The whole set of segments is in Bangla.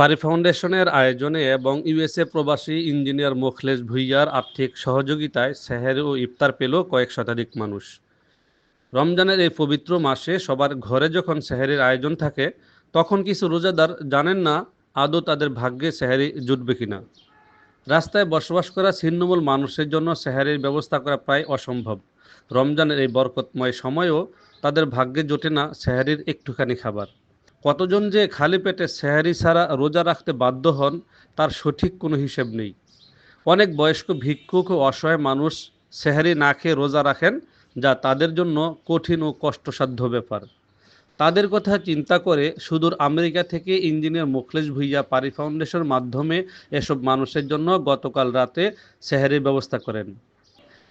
পারি ফাউন্ডেশনের আয়োজনে এবং ইউএসএ প্রবাসী ইঞ্জিনিয়ার মোখলেস ভুইয়ার আর্থিক সহযোগিতায় সেহের ও ইফতার পেল কয়েক শতাধিক মানুষ। রমজানের এই পবিত্র মাসে সবার ঘরে যখন সেহেরির আয়োজন থাকে, তখন কিছু রোজাদার জানেন না আদৌ তাদের ভাগ্যে সেহারি জুটবে কিনা। রাস্তায় বসবাস করা ছিন্নমূল মানুষের জন্য সেহারির ব্যবস্থা করা প্রায় অসম্ভব। রমজানের এই বরকতময় সময়েও তাদের ভাগ্যে জোটে না সেহারির একটুখানি খাবার। কতজন যে খালি পেটে সেহারি ছাড়া রোজা রাখতে বাধ্য হন, তার সঠিক কোনো হিসেব নেই। অনেক বয়স্ক ভিক্ষুক ও অসহায় মানুষ সেহারি না খেয়ে রোজা রাখেন, যা তাদের জন্য কঠিন ও কষ্টসাধ্য ব্যাপার। তাদের কথা চিন্তা করে সুদূর আমেরিকা থেকে ইঞ্জিনিয়ার মুখলেশ ভুইয়া পারি ফাউন্ডেশন মাধ্যমে এসব মানুষের জন্য গতকাল রাতে সেহারির ব্যবস্থা করেন।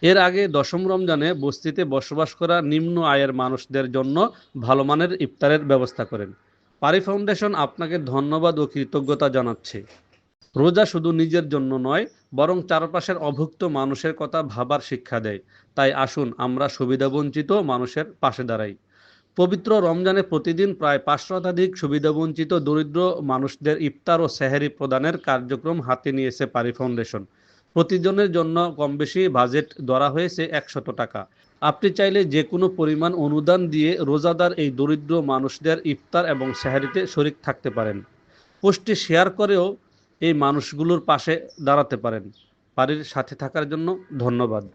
এর আগে দশম রমজানে বস্তিতে বসবাস করা নিম্ন আয়ের মানুষদের জন্য ভালো মানের ইফতারের ব্যবস্থা করেন। পারি ফাউন্ডেশন আপনাকে ধন্যবাদ ও কৃতজ্ঞতা জানাচ্ছে। রোজা শুধু নিজের জন্য নয়, বরং চারপাশের অভুক্ত মানুষের কথা ভাবার শিক্ষা দেয়। তাই আসুন আমরা সুবিধাবঞ্চিত মানুষের পাশে দাঁড়াই। পবিত্র রমজানে প্রতিদিন প্রায় পাঁচ শতাধিক সুবিধাবঞ্চিত দরিদ্র মানুষদের ইফতার ও সেহেরি প্রদানের কার্যক্রম হাতে নিয়েছে পারি ফাউন্ডেশন। প্রতিজনের জন্য কম বেশি বাজেট ধরা হয়েছে একশত টাকা। আপনি চাইলে যে কোনো পরিমাণ অনুদান দিয়ে রোজাদার এই দরিদ্র মানুষদের ইফতার এবং সেহারিতে শরিক থাকতে পারেন। পোস্টটি শেয়ার করেও এই মানুষগুলোর পাশে দাঁড়াতে পারেন। বাড়ির সাথে থাকার জন্য ধন্যবাদ।